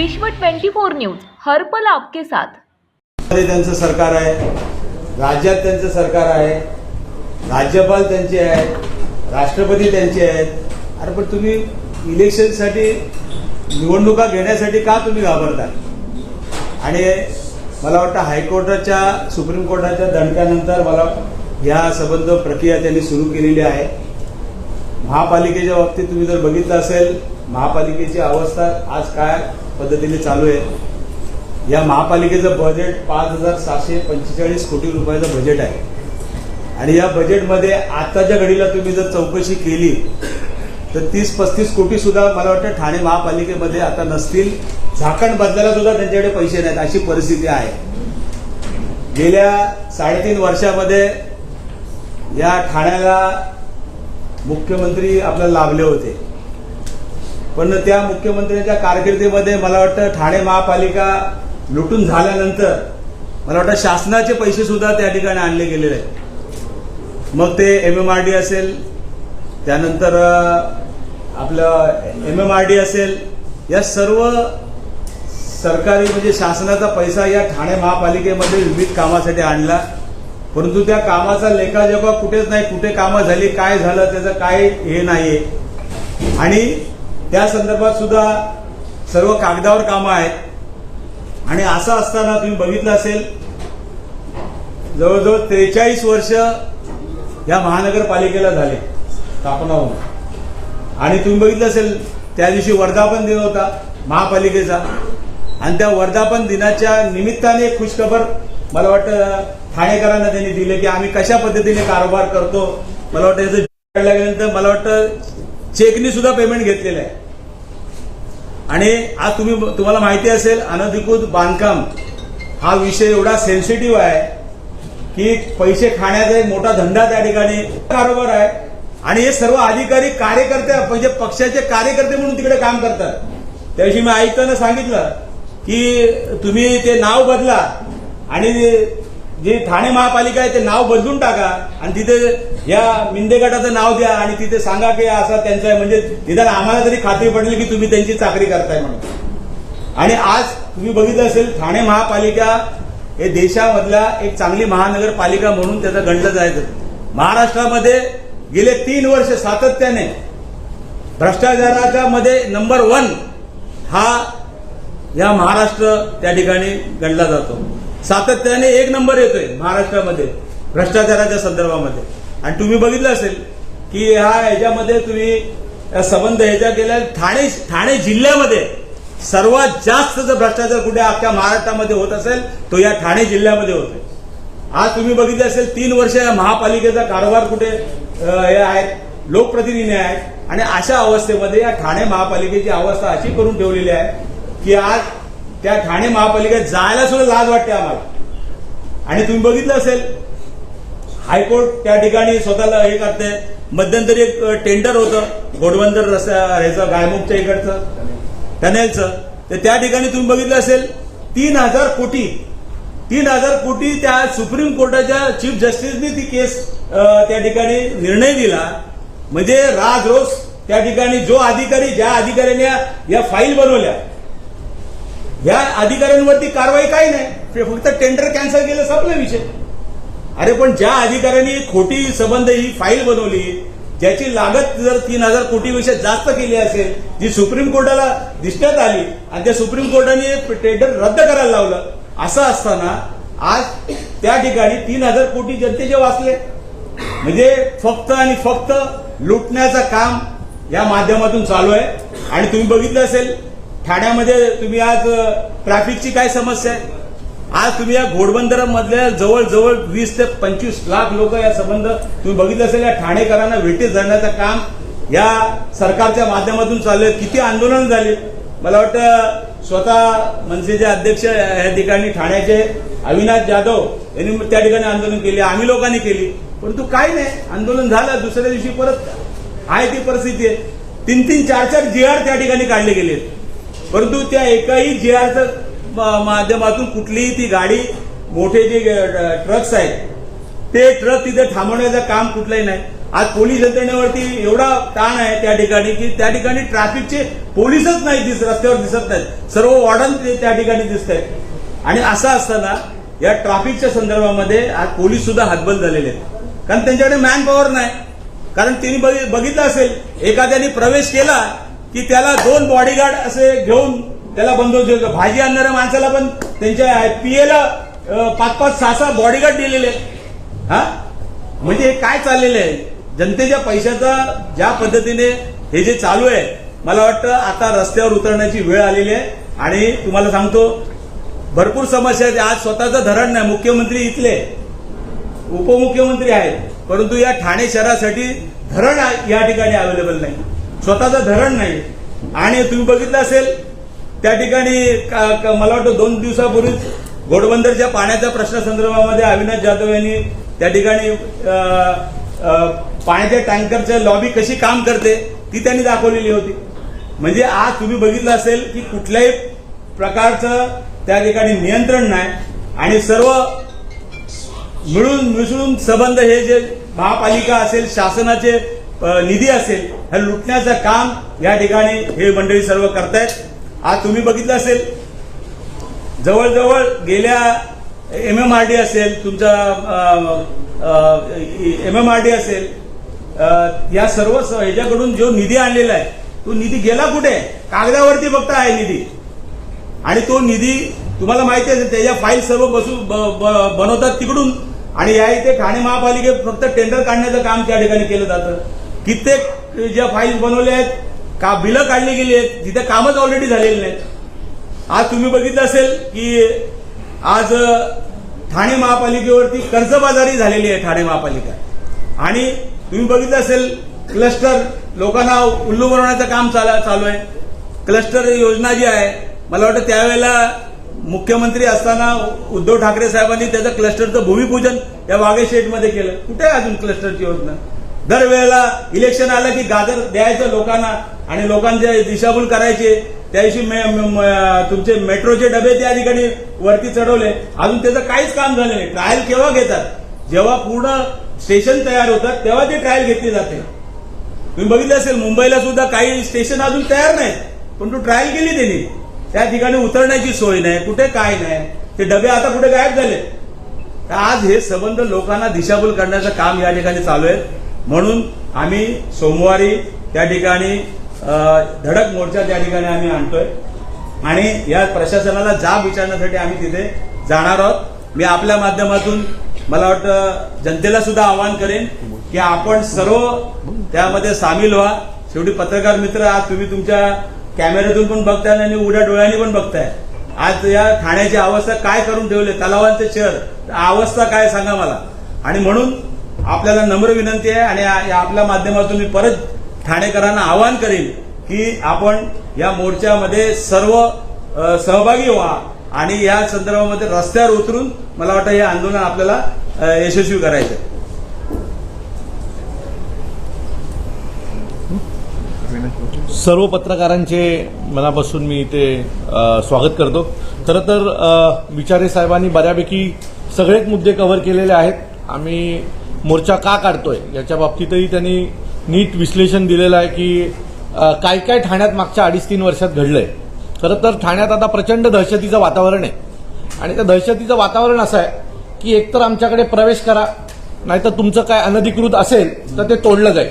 विश्व 24 न्यूज हरपल आपके साथ. त्यांचं सरकार आहे राज्यात त्यांचं सरकार आहे राज्यपाल त्यांचे आहेत राष्ट्रपती त्यांचे आहेत. अरे पण तुम्ही इलेक्शनसाठी निवडणुका घेण्यासाठी का तुम्ही घाबरता आणि मला वाटतं हायकोर्टाच्या सुप्रीम कोर्टाच्या दणक्यानंतर मला या संबंध प्रक्रिया त्यांनी सुरू केलेली आहे. महापालिकेच्या बाबतीत तुम्ही जर बघितलं असेल महापालिकेची अवस्था आज काय? पद्धतीने चालू आहे. या महापालिकेचं बजेट पाच हजार सहाशे पंचेचाळीस कोटी रुपयाचं बजेट आहे. आणि या बजेटमध्ये आताच्या घडीला तुम्ही जर चौकशी केली तर तीस पस्तीस कोटी सुद्धा मला वाटतं ठाणे महापालिकेमध्ये आता नसतील. झाकण बदलायला सुद्धा त्यांच्याकडे पैसे नाहीत अशी परिस्थिती आहे. गेल्या साडेतीन वर्षामध्ये या ठाण्याला मुख्यमंत्री आपल्याला लाभले होते. पण त्या मुख्यमंत्र्यांच्या कारकिर्दीमध्ये मला वाटतं ठाणे महापालिका लुटून झाल्यानंतर मला वाटतं शासनाचे पैसे सुद्धा त्या ठिकाणी आणले गेलेले आहेत. मग ते एम एम आर डी असेल त्यानंतर आपलं एम एम आर डी असेल या सर्व सरकारी म्हणजे शासनाचा पैसा या ठाणे महापालिकेमध्ये विविध कामासाठी आणला. परंतु त्या कामाचा लेखाजोखा कुठेच नाही कुठे कामं झाली काय झालं त्याचं काय हे नाही आणि त्या संदर्भात सुद्धा सर्व कागदावर कामं आहेत. आणि असं असताना तुम्ही बघितलं असेल जवळजवळ त्रेचाळीस वर्ष या महानगरपालिकेला झाले. स्थापना होऊन आणि तुम्ही बघितलं असेल त्या दिवशी वर्धापन दिन होता महापालिकेचा. आणि त्या वर्धापन दिनाच्या निमित्ताने एक खुशखबर मला वाटतं ठाणेकरांना त्यांनी दिले की आम्ही कशा पद्धतीने कारभार करतो. मला वाटतं याचं काढल्या गेल्यानंतर मला वाटतं चेकनी सुद्धा पेमेंट घेतलेलं आहे. आणि आज तुम्ही तुम्हाला माहिती असेल अनधिकृत बांधकाम हा विषय एवढा सेन्सिटिव्ह आहे की पैसे खाण्याचा एक मोठा धंदा त्या ठिकाणी कारोबार आहे. आणि हे सर्व अधिकारी कार्यकर्ते म्हणजे पक्षाचे कार्यकर्ते म्हणून तिकडे काम करतात. त्याविषयी मी आयुक्तांना सांगितलं की तुम्ही ते नाव बदला आणि जे ठाणे महापालिका आहे ते नाव बदलून टाका. आणि तिथे या मिंदे गटाचं नाव द्या आणि तिथे सांगा की असा त्यांचं आहे. म्हणजे निदान आम्हाला तरी खात्री पडली की तुम्ही त्यांची चाकरी करताय म्हणून. आणि आज तुम्ही बघितलं असेल ठाणे महापालिका हे देशामधल्या एक चांगली महानगरपालिका म्हणून त्याचं गणलं जायचं. महाराष्ट्रामध्ये गेले तीन वर्ष सातत्याने भ्रष्टाचाराच्या मध्ये नंबर वन हा या महाराष्ट्र त्या ठिकाणी गणला जातो. सातत्याने एक नंबर येतोय महाराष्ट्रामध्ये भ्रष्टाचाराच्या संदर्भामध्ये. आणि तुम्ही बघितलं असेल की ह्या ह्याच्यामध्ये तुम्ही संबंध ह्याच्या केल्या ठाणे ठाणे जिल्ह्यामध्ये सर्वात जास्त जर भ्रष्टाचार कुठे अख्ख्या महाराष्ट्रामध्ये होत असेल तो या ठाणे जिल्ह्यामध्ये होतोय. आज तुम्ही बघितले असेल तीन वर्ष या महापालिकेचा कारभार कुठे हे आहेत लोकप्रतिनिधी आहेत आणि अशा अवस्थेमध्ये या ठाणे महापालिकेची अवस्था अशी करून ठेवलेली आहे की आज त्या ठाणे महापालिकेत जायला सुद्धा लाज वाटते आम्हाला. आणि तुम्ही बघितलं असेल हायकोर्ट त्या ठिकाणी स्वतःला हे करते. मध्यंतरी एक टेंडर होतं घोडबंदर रस्त्या ह्याचं गायमुखच्या इकडचं टनेलचं. तर त्या ठिकाणी तुम्ही बघितलं असेल तीन हजार कोटी तीन हजार कोटी त्या सुप्रीम कोर्टाच्या चीफ जस्टिसने ती केस त्या ठिकाणी निर्णय दिला. म्हणजे राज रोज त्या ठिकाणी जो अधिकारी ज्या अधिकाऱ्याने या फाईल बनवल्या या अधिकाऱ्यांवरती कारवाई काही नाही. फक्त टेंडर कॅन्सल केलं संपला विषय. अरे पण ज्या अधिकाऱ्यांनी खोटी संबंध ही फाईल बनवली ज्याची लागत जर तीन हजार कोटीपेक्षा जास्त केली असेल जी सुप्रीम कोर्टाला दिसण्यात आली आणि त्या सुप्रीम कोर्टाने टेंडर रद्द करायला लावलं असं असताना आज त्या ठिकाणी तीन हजार कोटी जनतेचे वाचले. म्हणजे फक्त आणि फक्त लुटण्याचं काम या माध्यमातून चालू आहे. आणि तुम्ही बघितलं असेल ठाण्यामध्ये तुम्ही आज ट्रॅफिकची काय समस्या आहे? आज तुम्ही या घोडबंदरामधल्या जवळजवळ वीस ते पंचवीस लाख लोक या संबंध तुम्ही बघितलं असेल या ठाणेकरांना भेटीत जाण्याचं काम या सरकारच्या माध्यमातून चालू आहे. किती आंदोलन झाले? मला वाटतं स्वतः मनसेचे अध्यक्ष या ठिकाणी ठाण्याचे अविनाश जाधव यांनी त्या ठिकाणी आंदोलन केले आम्ही लोकांनी केली. परंतु काही नाही आंदोलन झालं दुसऱ्या दिवशी परत आहे ती परिस्थिती आहे. तीन तीन चार चार जी आर त्या ठिकाणी काढले गेले. परंतु त्या एकाही जी आरचं माध्यमातून कुठलीही ती गाडी मोठे जे ट्रक्स आहेत ते ट्रक तिथे थांबवण्याचं काम कुठलंही नाही. आज पोलीस यंत्रणेवरती एवढा ताण आहे त्या ठिकाणी की त्या ठिकाणी ट्रॅफिकचे पोलीसच नाही दिस रस्त्यावर दिसत नाहीत. सर्व वॉर्डन ते त्या ठिकाणी दिसत आहेत आणि असं असताना या ट्रॅफिकच्या संदर्भामध्ये आज पोलीस सुद्धा हातबल झालेले आहेत. कारण त्यांच्याकडे मॅन पॉवर नाही. कारण त्यांनी बघितलं असेल एखाद्याने प्रवेश केला की त्याला दोन बॉडीगार्ड असे घेऊन त्याला बंदोबस्त देतो. भाजी आणणाऱ्या माणसाला पण त्यांच्या पीएला पाच पाच सहा सहा बॉडीगार्ड दिलेले हा? म्हणजे हे काय चाललेलं आहे? जनतेच्या पैशाचा ज्या पद्धतीने हे जे चालू आहे मला वाटतं आता रस्त्यावर उतरण्याची वेळ आलेली आहे. आणि तुम्हाला सांगतो भरपूर समस्या आहेत. आज स्वतःचं धरण नाही. मुख्यमंत्री इथले उपमुख्यमंत्री आहेत. परंतु या ठाणे शहरासाठी धरण या ठिकाणी अवेलेबल नाही. स्वतःचं धरण नाही. आणि तुम्ही बघितलं असेल त्या ठिकाणी का- मला वाटतं दोन दिवसापूर्वीच घोडबंदरच्या पाण्याच्या प्रश्नासंदर्भामध्ये अविनाश जाधव यांनी त्या ठिकाणी पाण्याच्या टँकरच्या लॉबी कशी काम करते ती त्यांनी दाखवलेली होती. म्हणजे आज तुम्ही बघितलं असेल की कुठल्याही प्रकारचं त्या ठिकाणी नियंत्रण नाही आणि सर्व मिळून मिसळून संबंध हे जे महापालिका असेल शासनाचे निधी असेल हे लुटण्याचं काम या ठिकाणी हे मंडळी सर्व करतायत. आज तुम्ही बघितलं असेल जवळजवळ गेल्या एम एम आर डी असेल तुमचा एम एम आर डी असेल या सर्व ह्याच्याकडून जो निधी आणलेला आहे तो निधी गेला कुठे? कागदावरती फक्त आहे निधी. आणि तो निधी तुम्हाला माहिती आहे त्याच्या फाईल सर्व बसू ब- ब- बनवतात तिकडून. आणि या इथे ठाणे महापालिकेत फक्त टेंडर काढण्याचं काम त्या ठिकाणी केलं जातं. कित्येक ज्या फाईल्स बनवल्या आहेत का बिलं काढली गेली आहेत तिथे कामच ऑलरेडी झालेली नाहीत. आज तुम्ही बघितलं असेल की आज ठाणे महापालिकेवरती कर्जबाजारी झालेली आहे ठाणे महापालिका. आणि तुम्ही बघितलं असेल क्लस्टर लोकांना उल्लू बनवण्याचं काम चाल- चालू आहे. क्लस्टर योजना जी आहे मला वाटतं त्यावेळेला मुख्यमंत्री असताना उद्धव ठाकरे साहेबांनी त्याचं क्लस्टरचं भूमिपूजन या वाघेशेठमध्ये केलं. कुठे आहे अजून क्लस्टरची योजना? दरवेळेला इलेक्शन आलं की गाजर द्यायचं लोकांना आणि लोकांचे दिशाभूल करायचे. त्याविषयी तुमचे मेट्रोचे डबे त्या ठिकाणी वरती चढवले. अजून त्याचं काहीच काम झालं नाही. ट्रायल केव्हा घेतात? जेव्हा पूर्ण स्टेशन तयार होतात तेव्हा ती ट्रायल घेतली जाते. तुम्ही बघितलं असेल मुंबईला सुद्धा काही स्टेशन अजून तयार नाहीत. पण तू ट्रायल केली त्यांनी. त्या ठिकाणी उतरण्याची सोय नाही कुठे काय नाही. ते डबे आता कुठे गायब झाले. तर आज हे संबंध लोकांना दिशाभूल करण्याचं काम या ठिकाणी चालू आहे. म्हणून आम्ही सोमवारी त्या ठिकाणी धडक मोर्चा त्या ठिकाणी आम्ही आणतोय. आणि या प्रशासनाला जाब विचारण्यासाठी आम्ही तिथे जाणार आहोत. मी आपल्या माध्यमातून मला वाटतं जनतेला सुद्धा आवाहन करेन की आपण सर्व त्यामध्ये सामील व्हा. शेवटी पत्रकार मित्र आज तुम्ही तुमच्या कॅमेऱ्यातून पण बघताय आणि उड्या डोळ्यांनी पण बघताय. आज या ठाण्याची अवस्था काय करून ठेवले? तलावांचे शहर अवस्था काय सांगा मला? आणि म्हणून आपल्याला नम्र विनंती आहे आणि या- आपल्या माध्यमातून मी परत ठाणेकरांना आवाहन करेन की आपण या मोर्चामध्ये सर्व सहभागी व्हा आणि या संदर्भामध्ये रस्त्यावर उतरून मला वाटतं हे आंदोलन आपल्याला यशस्वी करायचं आहे. सर्व पत्रकारांचे मनापासून मी इथे स्वागत करतो खरं तर विचारे साहेबांनी बऱ्यापैकी सगळेच मुद्दे कव्हर केलेले आहेत आम्ही मोर्चा का काढतोय? याच्या बाबतीतही त्यांनी नीट विश्लेषण दिलेलं आहे की काय काय ठाण्यात मागच्या अडीच तीन वर्षात घडलंय. खरं तर ठाण्यात आता प्रचंड दहशतीचं वातावरण आहे. आणि त्या दहशतीचं वातावरण असं आहे की एकतर आमच्याकडे प्रवेश करा नाहीतर तुमचं काय अनधिकृत असेल तर ते तोडलं जाईल.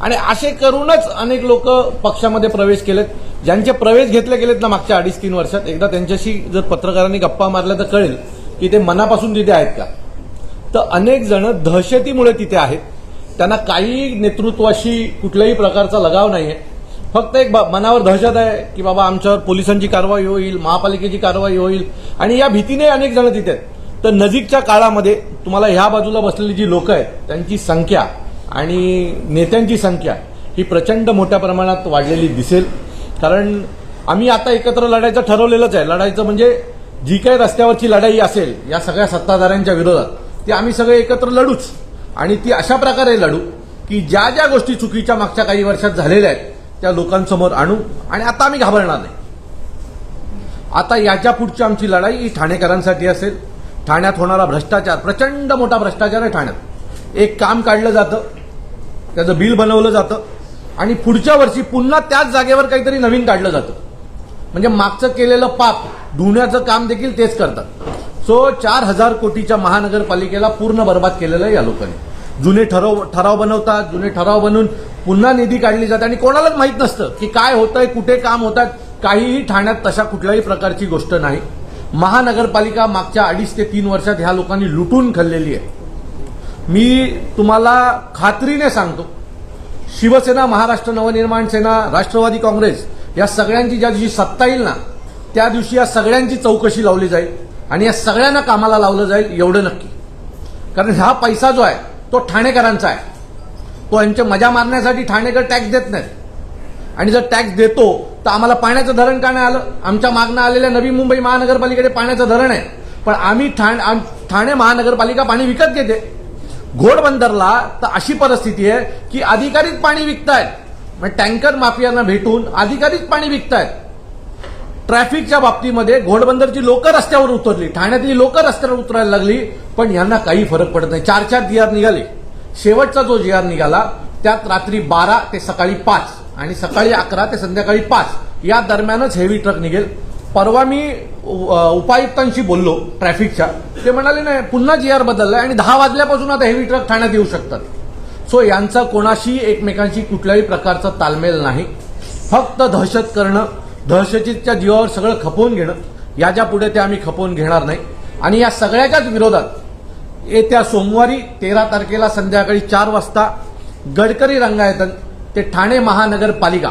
आणि असे करूनच अनेक लोक पक्षामध्ये प्रवेश केलेत. ज्यांचे प्रवेश घेतले गेलेत ना मागच्या अडीच तीन वर्षात एकदा त्यांच्याशी जर पत्रकारांनी गप्पा मारल्या तर कळेल की ते मनापासून तिथे आहेत का? तर अनेक जण दहशतीमुळे तिथे आहेत. त्यांना काही नेतृत्वाशी कुठल्याही प्रकारचा लगाव नाही आहे फक्त एक मनावर दहशत आहे की बाबा आमच्यावर पोलिसांची कारवाई होईल महापालिकेची कारवाई होईल. आणि या भीतीने अनेक जण तिथे आहेत. तर नजीकच्या काळामध्ये तुम्हाला ह्या बाजूला बसलेली जी लोक आहेत त्यांची संख्या आणि नेत्यांची संख्या ही प्रचंड मोठ्या प्रमाणात वाढलेली दिसेल. कारण आम्ही आता एकत्र लढायचं ठरवलेलंच आहे. लढायचं म्हणजे जी काही रस्त्यावरची लढाई असेल या सगळ्या सत्ताधाऱ्यांच्या विरोधात ती आम्ही सगळे एकत्र लढूच. आणि ती अशा प्रकारे लढू की ज्या ज्या गोष्टी चुकीच्या मागच्या काही वर्षात झालेल्या आहेत त्या लोकांसमोर आणू आणि आता आम्ही घाबरणार नाही. आता याच्या पुढची आमची लढाई ही ठाणेकरांसाठी असेल. ठाण्यात होणारा भ्रष्टाचार प्रचंड मोठा भ्रष्टाचार आहे ठाण्यात. एक काम काढलं जातं त्याचं बिल बनवलं जातं आणि पुढच्या वर्षी पुन्हा त्याच जागेवर काहीतरी नवीन काढलं जातं. म्हणजे मागचं केलेलं पाप धुण्याचं काम देखील तेच करतात. सो चार हजार कोटीच्या महानगरपालिकेला पूर्ण बर्बाद केलेलं आहे या लोकांनी. जुने ठराव ठराव बनवतात जुने ठराव बनवून पुन्हा निधी काढली जाते आणि कोणालाच माहीत नसतं की काय होतंय कुठे काम होतात. काहीही ठाण्यात तशा कुठल्याही प्रकारची गोष्ट नाही. महानगरपालिका मागच्या अडीच ते तीन वर्षात ह्या लोकांनी लुटून खाल्लेली आहे. मी तुम्हाला खात्रीने सांगतो. शिवसेना महाराष्ट्र नवनिर्माण सेना राष्ट्रवादी काँग्रेस या सगळ्यांची ज्या दिवशी सत्ता येईल ना त्या दिवशी या सगळ्यांची चौकशी लावली जाईल. आणि या सगळ्यांना कामाला लावलं जाईल एवढं नक्की. कारण हा पैसा जो आहे तो ठाणेकरांचा आहे. तो यांचे मजा मारण्यासाठी ठाणेकर टॅक्स देत नाहीत. आणि जर टॅक्स देतो तर आम्हाला पाण्याचं धरण का नाही आलं? आमच्या मागणं आलेल्या नवी मुंबई महानगरपालिकेकडे पाण्याचं धरण आहे. पण आम्ही ठाण आम- ठाणे महानगरपालिका पाणी विकत घेते. घोडबंदरला तर अशी परिस्थिती आहे की अधिकारीच पाणी विकतायत. म्हणजे टँकर माफियांना भेटून अधिकारीच पाणी विकतायत. ट्रॅफिकच्या बाबतीमध्ये घोडबंदरची लोक रस्त्यावर उतरली. ठाण्यातली लोक रस्त्यावर उतरायला लागली पण यांना काही फरक पडत नाही. चार चार जी आर निघाले. शेवटचा जो जी आर निघाला त्यात रात्री बारा ते सकाळी पाच आणि सकाळी अकरा ते संध्याकाळी पाच या दरम्यानच हेवी ट्रक निघेल. परवा मी उपायुक्तांशी बोललो ट्रॅफिकच्या. ते म्हणाले नाही पुन्हा जी आर बदललाय आणि दहा वाजल्यापासून आता हेवी ट्रक ठाण्यात येऊ शकतात. सो यांचा कोणाशी एकमेकांशी कुठल्याही प्रकारचा तालमेल नाही. फक्त दहशत करणं दहशतीच्या जीवावर सगळं खपवून घेणं याच्यापुढे ते आम्ही खपवून घेणार नाही. आणि या सगळ्याच्याच विरोधात येत्या सोमवारी तेरा तारखेला संध्याकाळी चार वाजता गडकरी रंगायतन ते ठाणे महानगरपालिका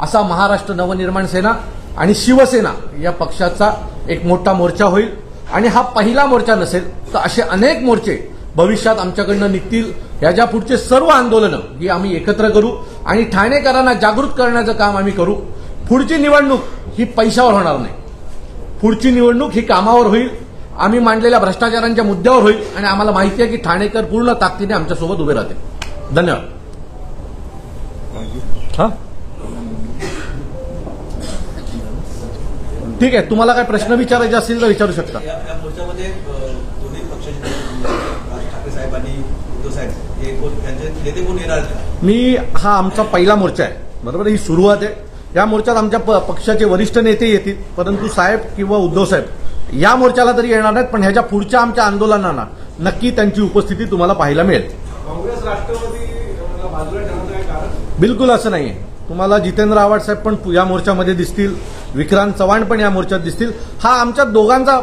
असा महाराष्ट्र नवनिर्माण सेना आणि शिवसेना या पक्षाचा एक मोठा मोर्चा होईल. आणि हा पहिला मोर्चा नसेल तर असे अनेक मोर्चे भविष्यात आमच्याकडनं निघतील. याच्या पुढचे सर्व आंदोलनं ही आम्ही एकत्र करू आणि ठाणेकरांना जागृत करण्याचं काम आम्ही करू. पुढची निवडणूक ही पैशावर होणार नाही. पुढची निवडणूक ही कामावर होईल. आम्ही मांडलेल्या भ्रष्टाचारांच्या मुद्द्यावर होईल. आणि आम्हाला माहिती आहे की ठाणेकर पूर्ण ताकदीने आमच्यासोबत उभे राहतील. धन्यवाद. हा? ठीक आहे. तुम्हाला काय प्रश्न विचारायचे असतील तर विचारू शकता? मी हा आमचा पहिला मोर्चा आहे. बरोबर ही सुरुवात आहे. या मोर्चात आमच्या प- पक्षाचे वरिष्ठ नेते येतील परंतु साहेब किंवा उद्धव साहेब या मोर्चाला तरी येणार नाहीत पण ह्याच्या पुढच्या आमच्या आंदोलनांना नक्की त्यांची उपस्थिती तुम्हाला पाहायला मिळेल. काँग्रेस राष्ट्रवादी बिलकुल असं नाहीये. तुम्हाला जितेंद्र आव्हाड साहेब पण या मोर्चामध्ये दिसतील विक्रांत चव्हाण पण या मोर्चात दिसतील. हा आमच्या दोघांचा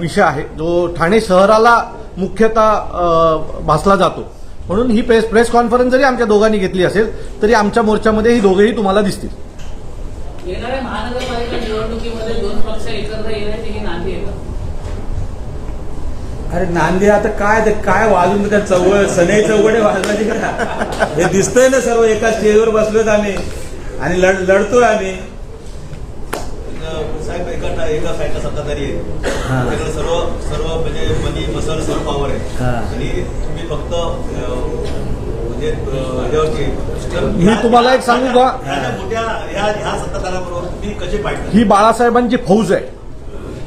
विषय आहे जो ठाणे शहराला मुख्यतः भासला जातो. म्हणून ही प्रेस प्रेस कॉन्फरन्स जरी आमच्या दोघांनी घेतली असेल तरी आमच्या मोर्चामध्ये ही दोघेही तुम्हाला दिसतील. येणाऱ्या महानगरपालिका निवडणुकीमध्ये दोन पक्ष एकत्र येण्याची ही नांदी आहे का? अरे नांदी आता काय ते काय वाजून काय चौघ सनई चौघडे वाजवायचे का हे दिसतंय ना सर्व एका स्टेजवर बसलोत आम्ही आणि लढ लढतोय आम्ही साहेब एका एका साईडला सत्ताधारी आहे हा. त्याकडे सर्व सर्व म्हणजे मनी मसल सर्व पॉवर आहे हा. आणि तुम्ही फक्त अ, मी ह्या- तुम्हाला एक सांगू का? ही बाळासाहेबांची फौज आहे.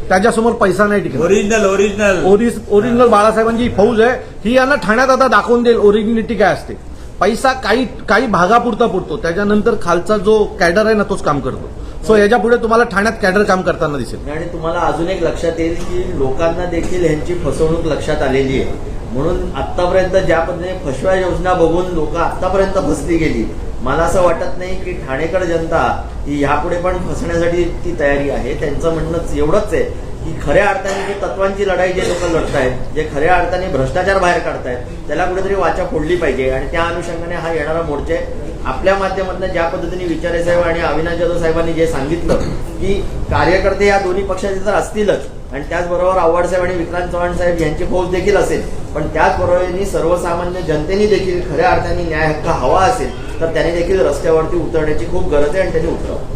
त्याच्यासमोर पैसा नाही टिकत. ओरिजिनल ओरिजिनल ओरिज ओरिजिनल बाळासाहेबांची ही फौज आहे. ही यांना ठाण्यात आता दाखवून देईल. ओरिजिनिटी काय असते. पैसा काही काही भागापुरता पुरतो. त्याच्यानंतर खालचा जो कॅडर आहे ना तोच काम करतो. सो याच्यापुढे तुम्हाला ठाण्यात कॅडर काम करताना दिसेल. आणि तुम्हाला अजून एक लक्षात येईल की लोकांना देखील ह्यांची फसवणूक लक्षात आलेली आहे. म्हणून आतापर्यंत ज्या पद्धतीने फसव्या योजना बघून लोक आतापर्यंत फसली गेली मला असं वाटत नाही की ठाणेकर जनता ही ह्यापुढे पण फसण्यासाठी ती तयारी आहे त्यांचं म्हणणं एवढंच आहे की खऱ्या अर्थाने जी तत्वांची लढाई जे लोक लढतायत जे खऱ्या अर्थाने भ्रष्टाचार बाहेर काढतायत त्याला कुठेतरी वाचा फोडली पाहिजे आणि त्या अनुषंगाने हा येणारा मोर्चा आहे. आपल्या माध्यमातून ज्या पद्धतीने विचारे साहेब आणि अविनाश जाधव साहेबांनी जे सांगितलं की कार्यकर्ते या दोन्ही पक्षाचे तर असतीलच आणि त्याचबरोबर आव्हाड साहेब आणि विक्रांत चव्हाण साहेब यांची फौज देखील असेल. पण त्याचबरोबर सर्वसामान्य जनतेने देखील खऱ्या अर्थाने न्याय हक्क हवा असेल तर त्यांनी देखील रस्त्यावरती उतरण्याची खूप गरज आहे आणि त्यांनी उतरावं.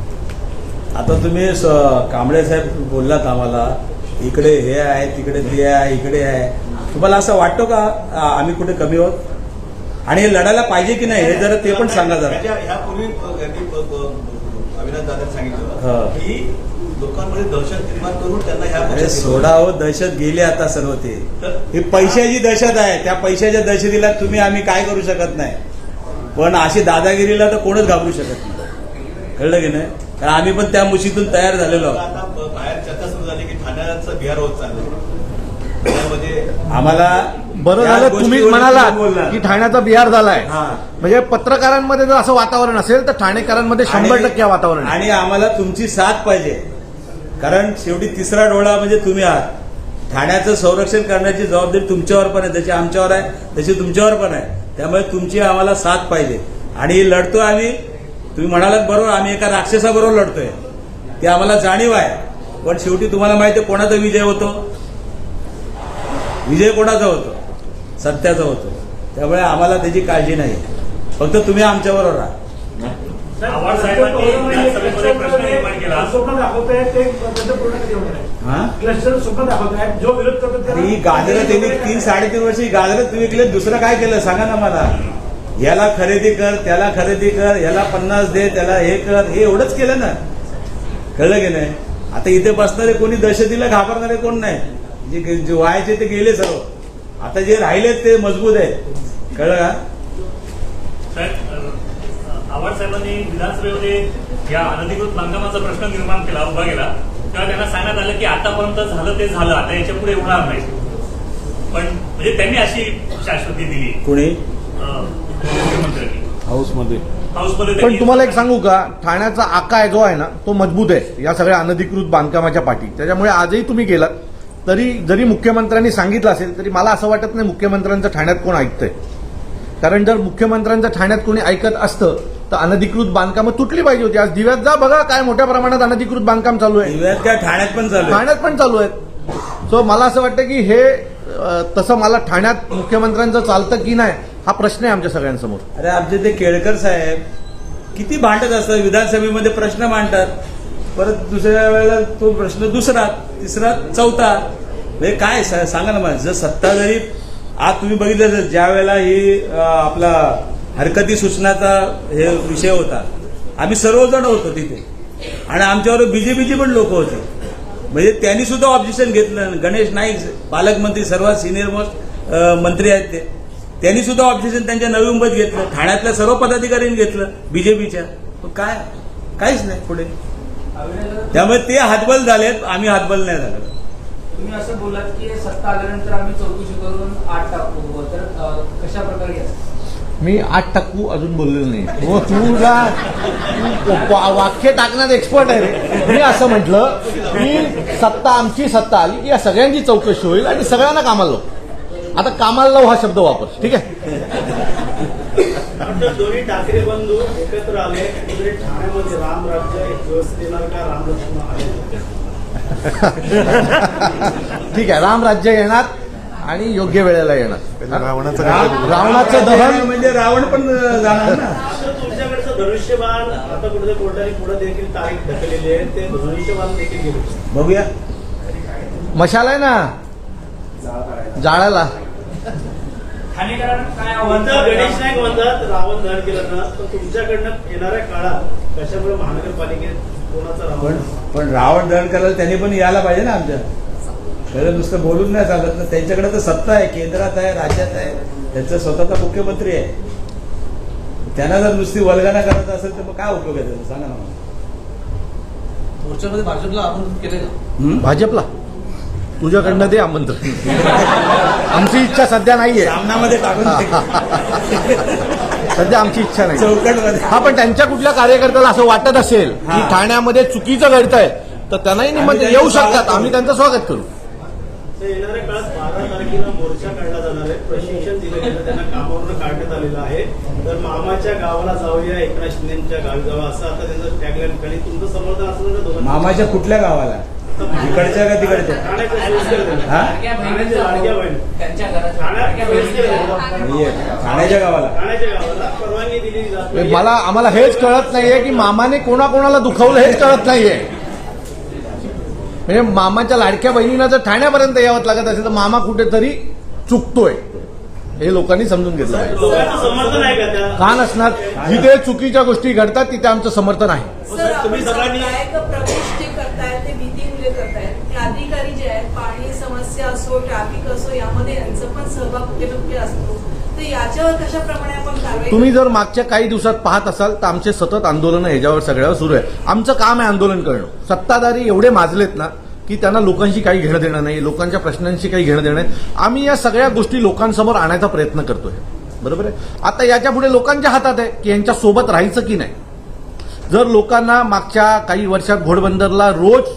आता तुम्ही कांबळे साहेब बोललात आम्हाला इकडे हे आहे तिकडे ते आहे इकडे आहे. तुम्हाला असं वाटतो का आम्ही कुठे कमी आहोत? आणि हे लढायला पाहिजे की नाही हे जरा ते पण सांगा जरा. अ, अविनाश दादांनी हा. सांगितलं की लोकांमध्ये दहशत निर्माण करून त्यांना ह्या सोडा हो दहशत गेली आता सर्व ते. ही पैशाची दहशत आहे. त्या पैशाच्या दहशतीला तुम्ही आम्ही काय करू शकत नाही. पण अशी दादागिरीला तर कोणच घाबरू शकत नाही. कळलं की नाही? कारण आम्ही पण त्या मुशीतून तयार झालेलो आहोत. बाहेर चर्चा सुरू झाली की ठाण्याचं बिहार होत चाललंय. ठाण्यामध्ये आम्हाला बरं झालं तुम्ही म्हणाला. की ठाण्याचा बिहार झालाय. हा. म्हणजे पत्रकारांमध्ये जर असं वातावरण असेल तर ठाणेकरांमध्ये शंभर टक्के वातावरण आणि आम्हाला तुमची साथ पाहिजे. कारण शेवटी तिसरा डोळा म्हणजे तुम्ही आहात. ठाण्याचं संरक्षण करण्याची जबाबदारी तुमच्यावर पण आहे. जशी आमच्यावर आहे तशी तुमच्यावर पण आहे. त्यामुळे तुमची आम्हाला साथ पाहिजे. आणि लढतोय आम्ही तुम्ही म्हणालात बरोबर आम्ही एका राक्षसाबरोबर लढतोय. ते आम्हाला जाणीव आहे. पण शेवटी तुम्हाला माहिती आहे कोणाचा विजय होतो? विजय कोणाचा होतो? सत्याचा होतो. त्यामुळे आम्हाला त्याची काळजी नाही. फक्त तुम्ही आमच्याबरोबर राहा. होणार आहे हा? क्लस्टर स्वप्न दाखवताय जो विरोध करतो त्याला- ही गाजरं त्यांनी तीन साडेतीन वर्ष ही गाजरं विकले दुसरं काय केलं सांगा ना मला. याला खरेदी कर त्याला खरेदी कर याला पन्नास दे त्याला हे कर हे एवढंच केलं ना. कळलं की नाही? आता इथे बसणारे कोणी दहशतीला घाबरणारे कोण नाही? जे जे व्हायचे ते गेले सर्व. आता जे राहिलेत ते मजबूत आहेत. कळलं का? आव्हाड साहेबांनी विधानसभेमध्ये या अनधिकृत बांधकामाचा प्रश्न निर्माण केला उभा केला. तेव्हा त्यांना सांगण्यात आलं की आतापर्यंत झालं ते झालं आता याच्यापुढे होणार नाही. पण म्हणजे त्यांनी अशी शाश्वती दिली. कोणी? मुख्यमंत्र्यांनी. हाऊसमध्ये. हाऊसमध्ये पण तुम्हाला एक सांगू का? ठाण्याचा आकाय जो आहे ना तो मजबूत आहे. या सगळ्या अनधिकृत बांधकामाच्या पाठी. त्याच्यामुळे आजही तुम्ही गेलात तरी जरी मुख्यमंत्र्यांनी सांगितलं असेल तरी मला असं वाटत नाही मुख्यमंत्र्यांचं ठाण्यात कोण ऐकतंय. कारण जर मुख्यमंत्र्यांचं ठाण्यात कोणी ऐकत असतं तर अनधिकृत बांधकामं तुटली पाहिजे होती. आज दिव्यात जा बघा काय मोठ्या प्रमाणात अनधिकृत बांधकाम चालू आहे. दिव्यात काय ठाण्यात पण चालू. ठाण्यात पण चालू आहेत. सो मला असं वाटतं की हे तसं मला ठाण्यात मुख्यमंत्र्यांचं चालतं की नाही हा प्रश्न आहे आमच्या सगळ्यांसमोर. अरे आमचे ते केळकर साहेब किती भांडत असतात. विधानसभेमध्ये प्रश्न मांडतात. परत दुसऱ्या वेळेला तो प्रश्न दुसरा तिसरा चौथा. म्हणजे काय सांगा ना मला जर सत्ता जरी आज तुम्ही बघितलं तर ज्या वेळेला ही आपला हरकती सूचनाचा हे विषय होता आम्ही सर्वजण होतो तिथे. आणि आमच्यावर बीजेपीची पण लोक होते. म्हणजे त्यांनी सुद्धा ऑब्जेक्शन घेतलं. गणेश नाईक पालकमंत्री सर्वात सिनियर मोस्ट मंत्री आहेत ते. त्यांनी सुद्धा ऑब्जेक्शन त्यांच्या नवी मुंबईत घेतलं. ठाण्यातल्या सर्व पदाधिकाऱ्यांनी घेतलं बीजेपीच्या. काय? काहीच नाही पुढे. त्यामुळे ते हातबल झालेत आम्ही हातबल नाही झालो. तुम्ही असं की सत्ता आल्यानंतर आम्ही चौकशी करून आठ टाकू. तर अ, कशा प्रकारे मी आठ टाकू अजून बोललेलो नाही. हो तुला वाक्य टाकण्यात एक्सपर्ट आहे रे. मी असं म्हटलं की सत्ता आमची सत्ता आली की या सगळ्यांची चौकशी होईल आणि सगळ्यांना कामाला लावू. आता कामाला लावू हा शब्द वापर. ठीक आहे? दोन्ही ठाकरे बंधू एकत्र आले. ठाण्यामध्ये राम राज्य एक व्यवस्थित येणार का? राम लक्ष्मण आहे ठीक आहे राम राज्य येणार आणि योग्य वेळेला येणार. राम- रावणाचं दहन म्हणजे रावण पण जाणार ना. आता तुमच्याकडचं धनुष्यबाण आता कुठे कोर्टाने पुढे देखील तारीख ढकललेली आहे. ते धनुष्यबाण देखील गेले. बघूया. मशाल आहे ना? जाळाला ठाणेकरांना काय आव्हान म्हणतात गणेश नाईक म्हणतात रावण दहन केलं ना तर तुमच्याकडनं येणाऱ्या काळात कशामुळे महानगरपालिकेत पण रावण? पण रावण दहन करायला त्यांनी पण यायला पाहिजे ना आमच्या. खरं नुसतं बोलून नाही चालत. ना त्यांच्याकडे तर सत्ता आहे केंद्रात आहे राज्यात आहे. त्यांचा स्वतःचा मुख्यमंत्री आहे. त्यांना जर नुसती वल्गना करत असेल तर मग काय उपयोग आहे त्याचा? सांगा ना. मोर्चामध्ये भाजपला आमंत्रण केले? भाजपला? तुझ्याकडनं दे आमंत्रण. आमची इच्छा सध्या नाहीये. सामनामध्ये टाकून सध्या आमची इच्छा नाही. चौकटमध्ये. हा पण त्यांच्या कुठल्या कार्यकर्त्याला असं वाटत असेल की हा. ठाण्यामध्ये चुकीचं घडतंय तर त्यांनाही निमंत्रण येऊ शकतात. आम्ही त्यांचं स्वागत करू. तर येणाऱ्या काळात बारा तारखेला मोर्चा काढला जाणार आहे. प्रशिक्षण दिलं गेलं त्यांना कामावरून काढण्यात आलेलं आहे. तर मामाच्या गावाला जाऊया एकनाथ शिंदेच्या गावी जावं असं आता त्यांचं टॅगलाईन आणि तुमचं समर्थन असलं ना दोघांचं? मामाच्या कुठल्या गावाला? इकडच्या का तिकडच्या? ठाण्याच्या गावाला. मला आम्हाला हेच कळत नाहीये की मामाने कोणाकोणाला दुखावलं हेच कळत नाहीये. म्हणजे मामाच्या लाडक्या बहिणीला जर ठाण्यापर्यंत यावं लागत असेल तर मामा कुठेतरी चुकतोय. हे लोकांनी समजून घेतलं का नसणार? जिथे चुकीच्या गोष्टी घडतात तिथे आमचं समर्थन आहे. अधिकारी जे आहेत पाणी समस्या असो ट्रॅफिक असो यामध्ये यांचा पण सहभाग कुठे कुठे असतो. तर याच्यावर कशाप्रमाणे आपण कारवाई तुम्ही जर मागच्या काही दिवसात पाहत असाल तर आमचे सतत आंदोलनं ह्याच्यावर सगळ्यावर सुरू आहे. आमचं काम आहे आंदोलन करणं. सत्ताधारी एवढे माजलेत ना की त्यांना लोकांशी काही घेणं देणं नाही लोकांच्या प्रश्नांशी काही घेणं देणं नाही. आम्ही या सगळ्या गोष्टी लोकांसमोर आणायचा प्रयत्न करतोय. बरोबर आहे? आता याच्यापुढे लोकांच्या हातात आहे की यांच्या सोबत राहायचं की नाही? जर लोकांना मागच्या काही वर्षात घोडबंदरला रोज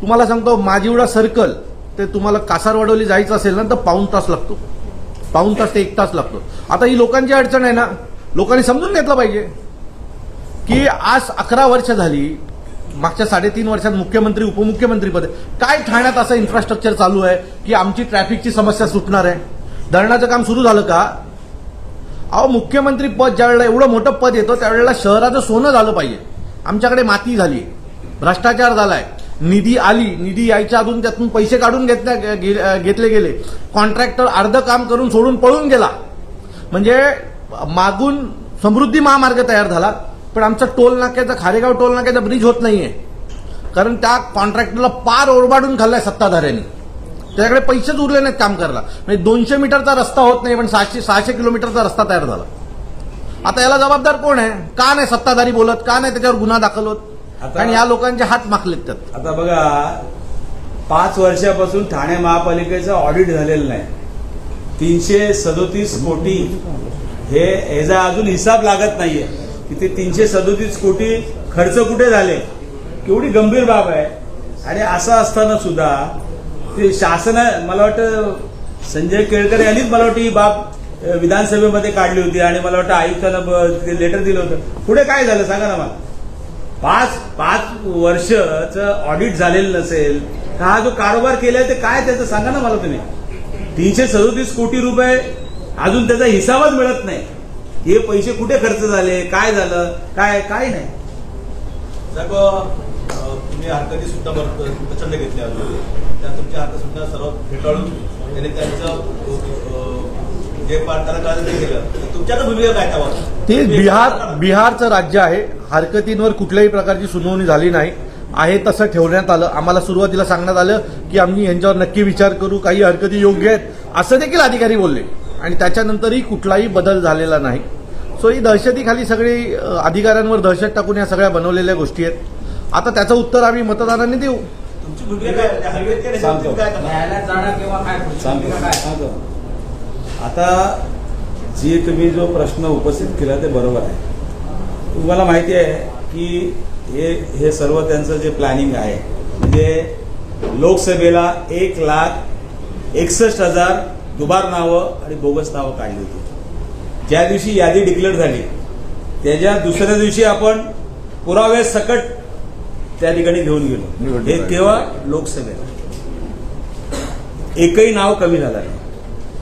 तुम्हाला सांगतो माझिवडा सर्कल ते तुम्हाला कासारवाडवली जायचं असेल ना तर पाऊन तास लागतो. पाऊन तास ते एक तास लागतो. आता ही लोकांची अडचण आहे ना लोकांनी समजून घेतलं पाहिजे. की आज अकरा वर्ष झाली मागच्या साडेतीन वर्षात मुख्यमंत्री उपमुख्यमंत्री पद काय ठाण्यात असं इन्फ्रास्ट्रक्चर चालू आहे की आमची ट्रॅफिकची समस्या सुटणार आहे? धरणाचं काम सुरू झालं का? अहो मुख्यमंत्री पद ज्यावेळेला एवढं मोठं पद येतं त्यावेळेला शहराचं सोनं झालं पाहिजे. आमच्याकडे माती झाली. भ्रष्टाचार झालाय. निधी आली निधी यायच्या अजून त्यातून पैसे काढून घेतल्या गे- घेतले गेले. कॉन्ट्रॅक्टर अर्ध काम करून सोडून पळून गेला. म्हणजे मागून समृद्धी महामार्ग तयार झाला पण आमचा टोल नाक्याचा खारेगाव टोल नाक्याचा ब्रिज होत नाहीये. कारण त्या कॉन्ट्रॅक्टरला पार ओरबाडून खाल्लाय सत्ताधाऱ्यांनी. त्याच्याकडे पैसेच उरले नाहीत काम करायला. म्हणजे दोनशे मीटरचा रस्ता होत नाही पण सहाशे सहाशे किलोमीटरचा रस्ता तयार झाला. आता याला जबाबदार कोण आहे? का नाही सत्ताधारी बोलत? का नाही त्याच्यावर गुन्हा दाखल होत? कारण या लोकांचे हात माखलेत त्यात आता बघा पाच वर्षापासून ठाणे महापालिकेचं ऑडिट झालेलं नाही. तीनशे सदोतीस कोटी हे ह्याचा अजून हिसाब लागत नाहीये. की ते तीनशे सदोतीस कोटी खर्च कुठे झाले? केवढी गंभीर बाब आहे. आणि असं असताना सुद्धा ते शासन मला वाटतं संजय केळकर यांनीच मला वाटतं ही बाब विधानसभेमध्ये काढली होती. आणि मला वाटतं आयुक्तांना लेटर दिलं होतं. पुढे काय झालं? सांगा ना मला. पाच पाच वर्षचं ऑडिट झालेलं नसेल तर हा जो कारभार केलाय ते काय त्याचं सांगा ना मला तुम्ही. तीनशे सदोतीस कोटी रुपये अजून त्याचा हिसाबच मिळत नाही. हे पैसे कुठे खर्च झाले काय झालं काय काय नाही. साहेब तुम्ही हरकती सुद्धा प्रचंड घेतल्या. त्या तुमच्या हरकत सुद्धा सर्व फेटाळून त्यांनी त्यांचं ते बिहार बिहारचं राज्य आहे. हरकतींवर कुठल्याही प्रकारची सुनावणी झाली नाही. आहे तसं ठेवण्यात आलं. आम्हाला सुरुवातीला सांगण्यात आलं की आम्ही यांच्यावर नक्की विचार करू. काही हरकती योग्य आहेत. असं देखील अधिकारी बोलले. आणि त्याच्यानंतरही कुठलाही बदल झालेला नाही. सो ही दहशतीखाली सगळी अधिकाऱ्यांवर दहशत टाकून या सगळ्या बनवलेल्या गोष्टी आहेत. आता त्याचं उत्तर आम्ही मतदारांनी देऊ. तुमची भूमिका काय? त्या हरकती काय? सांगतो. आता जे तुम्ही जो प्रश्न उपस्थित केला ते बरोबर आहे. तुम्हाला माहिती आहे की हे हे सर्व त्यांचं जे प्लॅनिंग आहे म्हणजे लोकसभेला एक लाख एकसष्ट हजार दुबार नावं आणि बोगस नावं काढली होती. ज्या दिवशी यादी डिक्लेअर झाली त्याच्या दुसऱ्या दिवशी आपण पुरावे सकट त्या ठिकाणी घेऊन गेलो. हे तेव्हा लोकसभेला. एकही नाव कमी झालं नाही.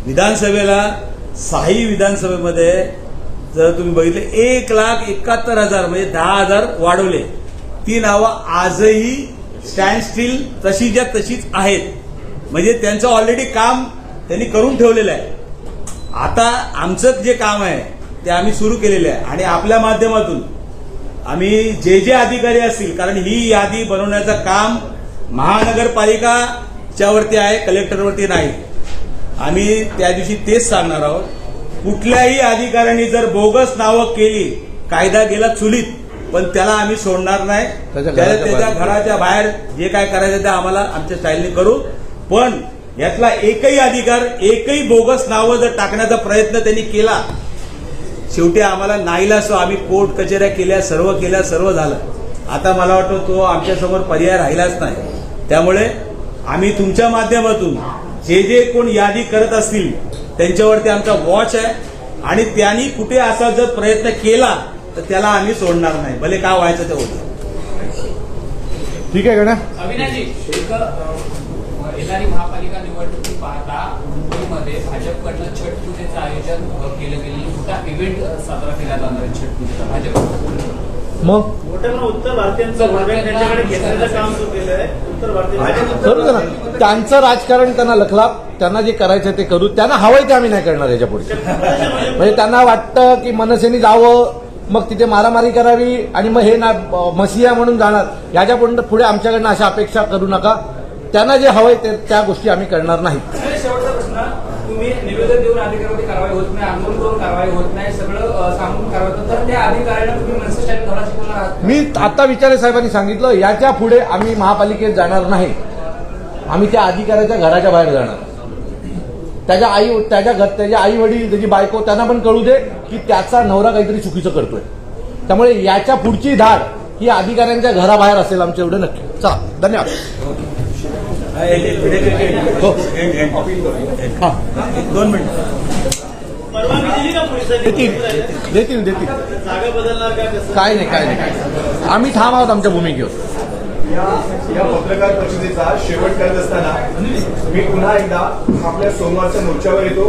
विधानसभेला साही विधानसभेमध्ये जर तुम्ही बघितले एक लाख एकाहत्तर हजार म्हणजे दहा हजार वाढवले. ती नावं आजही स्टँड स्टील तशीच्या तशीच आहेत. म्हणजे त्यांचं ऑलरेडी काम त्यांनी करून ठेवलेलं आहे. आता आमचं जे काम आहे ते आम्ही सुरू केलेलं आहे. आणि आपल्या माध्यमातून आम्ही जे जे अधिकारी असतील कारण ही यादी बनवण्याचं काम महानगरपालिकाच्यावरती आहे कलेक्टरवरती नाही. आम्ही त्या दिवशी तेच सांगणार आहोत. कुठल्याही अधिकाऱ्यांनी जर बोगस नावं केली कायदा गेला चुलीत पण त्याला आम्ही सोडणार नाही. त्याच्या त्याला घराच्या बाहेर. जे काय करायचं ते आम्हाला आमच्या स्टाईलने करू. पण यातला एकही अधिकार एकही बोगस नावं जर टाकण्याचा प्रयत्न त्यांनी केला शेवटी आम्हाला नाईला असो आम्ही कोर्ट कचेऱ्या केल्या सर्व केल्या सर्व झालं. आता मला वाटतं तो आमच्यासमोर पर्याय राहिलाच नाही. त्यामुळे आम्ही तुमच्या माध्यमातून जे जे कोण यादी करत असतील त्यांच्यावरती आमचा वॉच आहे. आणि त्यांनी कुठे असा जर प्रयत्न केला तर त्याला आम्ही सोडणार नाही. भले काय व्हायचं ते होतं. ठीक आहे गण्या. अविनाशी एक अ, येणारी महापालिका निवडणुकी पाहता मुंबईमध्ये भाजपकडनं छठ पूजेचं आयोजन केलं गेलं. मोठा इव्हेंट साजरा केला जाणार आहे छठ पूजेचा. भाजप मग? करू ना त्यांचं राजकारण त्यांना लखला त्यांना जे करायचं ते करू. त्यांना हवंय ते आम्ही नाही करणार याच्यापुढे. म्हणजे त्यांना वाटतं की मनसेने जावं मग तिथे मारामारी करावी आणि मग हे ना मसिया म्हणून जाणार. याच्यापुढे आमच्याकडनं अशा अपेक्षा करू नका. त्यांना जे हवंय ते त्या गोष्टी आम्ही करणार नाही तुम्ही निवेदन देऊन अधिकाऱ्यावरती कारवाई होत नाही आंदोलन करून कारवाई होत नाही सगळं सांगून कारवाई होतं तर त्या अधिकाऱ्यांना तुम्ही मनसे स्टँड धडा शिकवणार आहात मी आता विचारे साहेबांनी सांगितलं याच्यापुढे आम्ही महापालिकेत जाणार नाही. आम्ही त्या अधिकाऱ्याच्या घराच्या बाहेर जाणार. त्याच्या आई त्याच्या घर त्याच्या आई वडील त्याची बायको त्यांना पण कळू दे की त्याचा नवरा काहीतरी चुकीचं करतोय. त्यामुळे याच्या पुढची धाड ही अधिकाऱ्यांच्या घराबाहेर असेल आमच्या एवढं नक्की. चला धन्यवाद. दोन मिनिट. देतील देतील. देतील काय नाही काय नाही काय आम्ही ठाम आहोत आमच्या भूमिकेवर या या पत्रकार परिषदेचा शेवट करत असताना मी पुन्हा एकदा आपल्या सोमवारच्या मोर्चावर येतो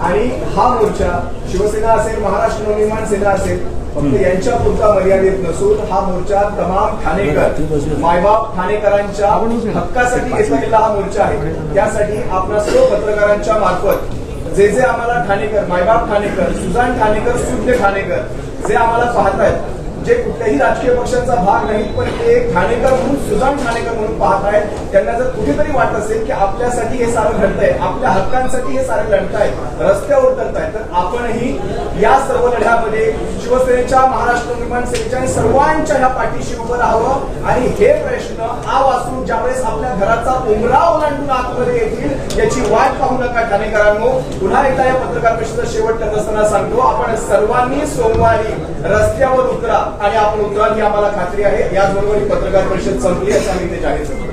आणि हा मोर्चा शिवसेना असेल महाराष्ट्र नवनिर्माण सेना असेल फक्त यांच्या पुरता मर्यादित नसून हा मोर्चा तमाम ठाणेकर मायबाप ठाणेकरांच्या हक्कासाठी घेतला गेलेला हा मोर्चा आहे. त्यासाठी आपल्या सर्व पत्रकारांच्या मार्फत जे जे आम्हाला ठाणेकर मायबाप ठाणेकर सुजान ठाणेकर सुज्ञ ठाणेकर जे आम्हाला पाहतायत जे कुठल्याही राजकीय पक्षाचा भाग नाही पण ते एक ठाणेकर म्हणून सुजाण ठाणेकर म्हणून पाहत आहेत. त्यांना जर कुठेतरी वाटत असेल की आपल्यासाठी हे सारं घडतंय आपल्या हक्कांसाठी हे सारं लढताय रस्त्यावर उतरतायत तर आपणही या सर्व लढ्यामध्ये शिवसेनेच्या महाराष्ट्र निर्माण सेनेच्या आणि सर्वांच्या ह्या पाठीशी उभं राहावं. आणि हे प्रश्न हा वाचून ज्यावेळेस आपल्या घराचा उमरा ओलांडून आतमध्ये येतील याची वाट पाहू नका ठाणेकरांनो. पुन्हा एकदा या पत्रकार परिषदेचा शेवट करत असताना सांगतो. आपण सर्वांनी सोमवारी रस्त्यावर उतरा. आणि आपण उतराल ही आम्हाला खात्री आहे. याचबरोबर ही पत्रकार परिषद संपली असं आम्ही ते जाहीर करतो.